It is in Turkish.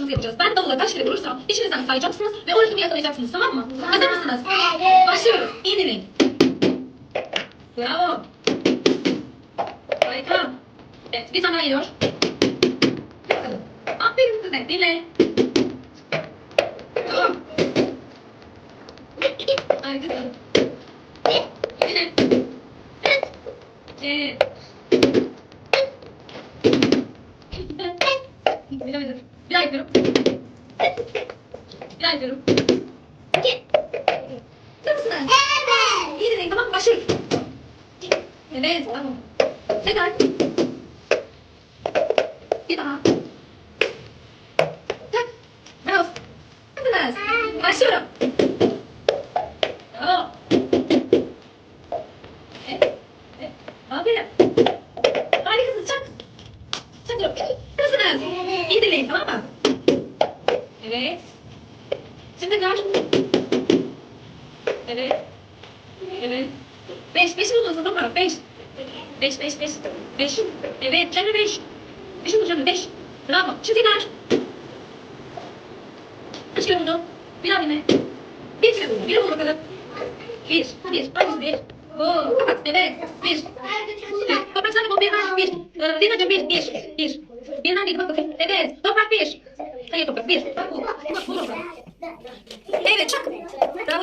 çalışması yapacağız. Ben davula kaç kere vurursam içinizden sayacaksınız ve o ritmi yakalayacaksınız tamam mı? Hazır mısınız? Başlıyoruz. İyi dinleyin. Bravo. Harika. Evet bir tane daha geliyor. Bakalım. Aferin size. Dinle. Harikasın. Dinle. Ee, Bilemedim. Bir daha yapıyorum. Bir daha yapıyorum. Nasılsın? İyi dinleyin tamam? Başlıyoruz. Evet tamam. Tekrar. Bir daha. Tak. Bravo. Yapınız. Başlıyorum. Bravo. Evet. Evet. Aferin. Harikasın. Çak. Çakıyorum. Nasılsınız? İyi dinleyin tamam mı? Evet. Şimdi tekrar. Evet. Evet. Beş. Beşi buldunuz değil mi? Beş. Beş, beş, beş. Beş. Evet, Cemre beş. Beşi bulacağım, beş. Bravo. Şimdi tekrar. Kaç kere buldun? Bir daha dinle. Bir kere buldum. Bir bul bakalım. Bir, bir. Hangisi bir? Oo, kapat. Evet, bir. De bul. Bir. Bir. Ee, Zinacığım bir, bir, bir. Bir neredeydi bak bakayım. Evet, toprak bir. Hayır toprak bir. Evet, çak.